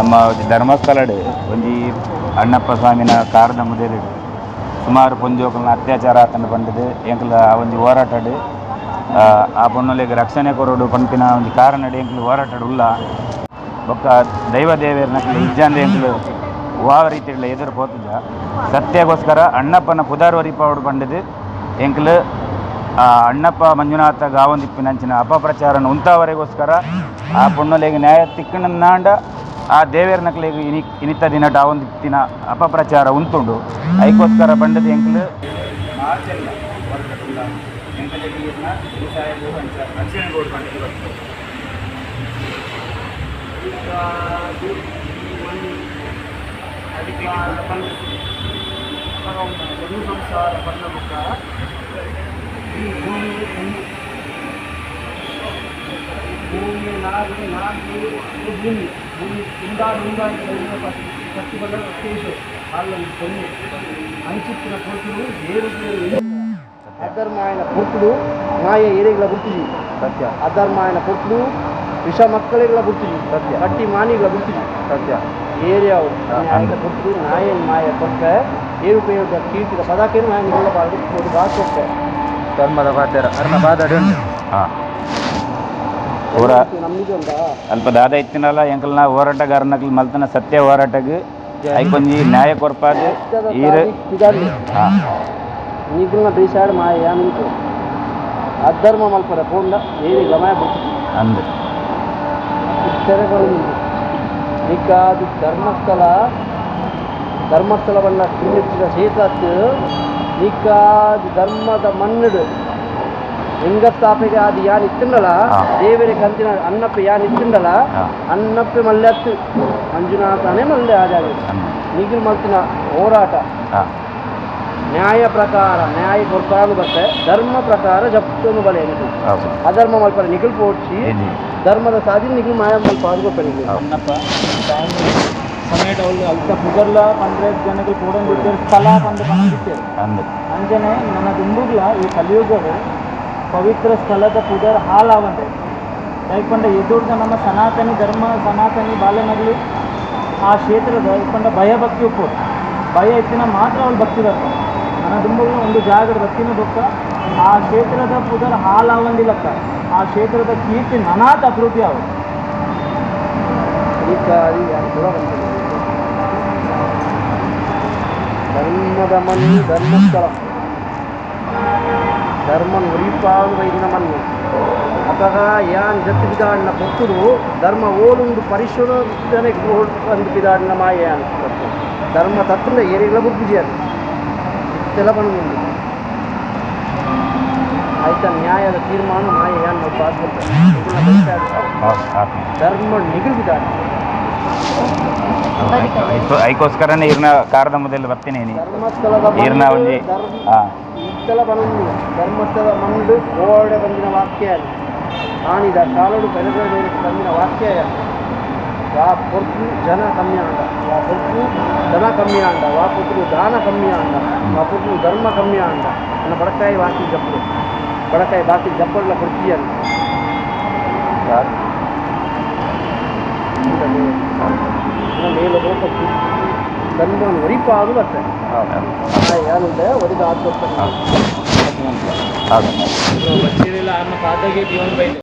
ನಮ್ಮ ಧರ್ಮಸ್ಥಳಡ್ ಒಂಜಿ ಅಣ್ಣಪ್ಪ ಸ್ವಾಮಿನ ಕಾರದ ಮುದೇಲಿಡ್ ಸುಮಾರು ಪೊಂಜೋಕಲ್ನ ಅತ್ಯಾಚಾರ ಆತನ ಬಂದಿದೆ. ಎಂಕಲ ಆ ಒಂಜಿ ಹೋರಾಟಡ್ ಆ, ಪೊಣ್ಣುಲೆಗ್ ರಕ್ಷಣೆ ಕೊರೋಡು ಪಂಪಿನ ಒಂದು ಕಾರಣಡ್ ಎಂಕಲು ಹೋರಾಟಡ್ ಉಲ್ಲ ಬೊಕ್ಕ ದೈವ ದೇವೇರ್ನಕ್ಲು ಇಜ್ಜಾಂದೆ ಎಂಕಲು ವಾವ ರೀತಿಗಳ ಎದುರು ಪೋತುಜ ಸತ್ಯಗೋಸ್ಕರ ಅಣ್ಣಪ್ಪನ ಪುದಾರ್ ವರಿಪಾವಡು ಪಂಡದು ಎಂಕಲು ಆ ಅಣ್ಣಪ್ಪ ಮಂಜುನಾಥ ಗಾವಂದಿಪ್ಪಿನಂಚಿನ ಅಪಪ್ರಚಾರನ ಉಂತಾವರೆಗೋಸ್ಕರ ಆ ಪೊಣ್ಣಲೆಗೆ ನ್ಯಾಯ ತಿಕ್ಕಣನಾಂಡ ಆ ದೇವೇರ್ನಕ್ಲೆಗ್ ಇನಿ ಇನಿತ ದಿನಟ ಒಂದು ದಿನ ಅಪಪ್ರಚಾರ ಉಂತುಂಡು. ಐಕೋಸ್ಕರ ಬಂಡದ ಎಂಕ್ಲು ಸಂಸಾರ ಬಂದ ಮುಖ ಈ ಭೂಮಿ భూమి నాది నాకు భూమి? భూమి ఉందా ఉందా ప్రతి వల్ల వచ్చేసి వాళ్ళని కొన్ని అంచిచ్చిన కొడుకులు వేరు అధర్మాయన కొడుకులు నాయ ఏరేగల గుర్తుంది. సత్య. అధర్మాయన కొడుకులు విష మక్కలేగల గుర్తుంది. సత్య. కట్టి మానిగల గుర్తుంది. సత్య. ఏరియా ఆయన కొడుకులు నాయన్ మాయ కొత్త ఏరు ఉపయోగ కీర్తి పదాకేను ఆయన వాళ్ళ కొడుకు ధర్మದ బాధ్యత అర్మ బాధ ಅಲ್ಪ ದಾದ ಇತ್ತಿನಲ್ಲ ಎಂಕಲ್ನ ಹೋರಾಟಗಾರನಕ್ಲಿ ಮಲ್ತನ ಸತ್ಯ ಹೋರಾಟಗ್. ಐಕೊಂಜಿ ನ್ಯಾಯ ಕೊರ್ಪಾದು ಈರ್ ಮಾಯ ಅಧರ್ಮ ಮಲ್ಪರ ಪೋಂಡ ಏರಿ ಗಮಯ ಬಿಟ್ಟು. ಅಂದ್. ಇತರೆಗಳು ನಿಕ್ಕಾದು ಧರ್ಮಸ್ಥಳ ಧರ್ಮಸ್ಥಳ ಬಣ್ಣ ಧರ್ಮದ ಮಣ್ಣುಡು ಲಿಂಗಸ್ಥಾಪನೆಗೆ ಅದು ಯಾನ್ ಇತ್ತಿಂಡಲ್ಲ ದೇವರ ಕಂತಿನ ಅನ್ನಪ್ಪ ಯಾನ್ ಇತ್ತಿಂಡಲ್ಲ ಅನ್ನಪ್ಪ ಮಲ್ಲತ್ತು ಮಂಜುನಾಥನೇ ಮಲ್ಲೆ ಆಜಾಗ ನಿಗಿಲ್ ಮಲ್ತಿನ ಹೋರಾಟ. ನ್ಯಾಯ ಪ್ರಕಾರ ನ್ಯಾಯ ಕೊಡ್ತಾನು ಬರ್ತೆ ಧರ್ಮ ಪ್ರಕಾರ ಜಪ್ತನು ಬಲೆ ಅಧರ್ಮ ಮಲ್ಪರ ನಿಖಿಲ್ ಪೋಡ್ಸಿ ಧರ್ಮದ ಸಾಧಿ ನಿಖಿಲ್ ಮಾಯ ಮಲ್ಪ ಅದ್ಗೊಪ್ಪ ನಿಖಿಲ್ ಅನ್ನಪ್ಪ ಸಮಯ ಅವ್ರು ಅವ್ಕ ಪುಗರ್ಲ ಪಂದ್ರೆ ಜನಗಳು ಕೂಡ ಸ್ಥಳ ಅಂಜನೆ ನನ್ನ ದುಂಬುಗ್ಲ ಈ ಕಲಿಯುಗವೇ ಪವಿತ್ರ ಸ್ಥಳದ ಪುದರ್ ಹಾಲಾವಂತೆ. ಯಾಕಂದ್ರೆ ಎದುರ್ದ ನಮ್ಮ ಸನಾತನಿ ಧರ್ಮ, ಸನಾತನಿ ಬಾಲ್ಯನಗಲಿ, ಆ ಕ್ಷೇತ್ರದ ಇಪ್ಪಂಡ ಭಯ ಭಕ್ತಿ ಉಪ್ಪು. ಭಯ ಎತ್ತಿನ ಮಾತ್ರ ಅವ್ಳು ಭಕ್ತಿ ಬರ್ತಾರೆ ನನ್ನ ಒಂದು ಜಾಗದ ಭಕ್ತಿನೂ ಬೊಕ್ಕ ಆ ಕ್ಷೇತ್ರದ ಪುದರ್ ಹಾಲಾವಂದಿಲ್ಲಕ್ಕ ಆ ಕ್ಷೇತ್ರದ ಕೀರ್ತಿ ನನಾಥ ಅಭಿವೃದ್ಧಿ ಆವು ಧರ್ಮದ ಮಣ್ಣು ಧರ್ಮಸ್ಥಳ. ಧರ್ಮ ಉರಿಪಾಡು ವೈದಿನ ಮಣ್ಣು ಅತಃ ಯಾನ್ ಜತ್ತು ಬಿದಾಡಿನ ಪುತ್ತುಡು ಧರ್ಮ ಓಡುಂಡು ಪರಿಶೋಧನೆ ಒಂದು ಬಿದಾಡಿನ ಮಾಯ ಯಾನ್ ಧರ್ಮ ತತ್ವ ಏರಿಗಳ ಬುದ್ಧಿ ಅದು ಇಷ್ಟೆಲ್ಲ ಬಂದು ಆಯ್ತಾ ನ್ಯಾಯದ ತೀರ್ಮಾನ ಮಾಯ ಯಾನ್ ನಾವು ಪಾತ್ರ ಹೌದು ಹಾಂ ಧರ್ಮ ನಿಗಿಲ್ ಬಿದಾಡಿ ಐಕೋಸ್ಕರನೇ ಇರ್ನ ಕಾರದ ಮೊದಲು ಬರ್ತೀನಿ ನೀ ಧರ್ಮಸ್ಥಳದ ಹಾಂ ಬಂದು ಧರ್ಮಸ್ಥಳ ಮಂಡು ಓಡೆ ಬಂದಿನ ವಾಕ್ಯ ಆನಿದ ಕಾಲಡು ಬೆಳೆದ ಬಂದಿನ ವಾಕ್ಯ. ವಾ ಪೊರ್ತು ಜನ ಕಮ್ಮಿ ಆಂಡ. ವಾ ಪೊರ್ತು ಜನ ಕಮ್ಮಿ ಆಂಡ. ವಾ ಪೊರ್ತು ದಾನ ಕಮ್ಮಿ ಆಂಡ. ವಾ ಪೊರ್ತು ಧರ್ಮ ಕಮ್ಮಿ ಆಂಡ. ನನ್ನ ಬಡಕಾಯಿ ಬಾಕಿ ಜಪ್ಪು ಬಡಕಾಯಿ ಬಾಕಿ ಜಪ್ಪಲ್ಲ ಕೊಡ್ತೀಯಲ್ಲ ಧರ್ಮ ಒರಿಪಾದು ಬರ್ತದೆ. ಹೌದು. ಬಚ್ಚೀರಿಲ್ಲ ಆರ್ನ ಪಾದಗೆ ಜೀವನ ಬೈದು.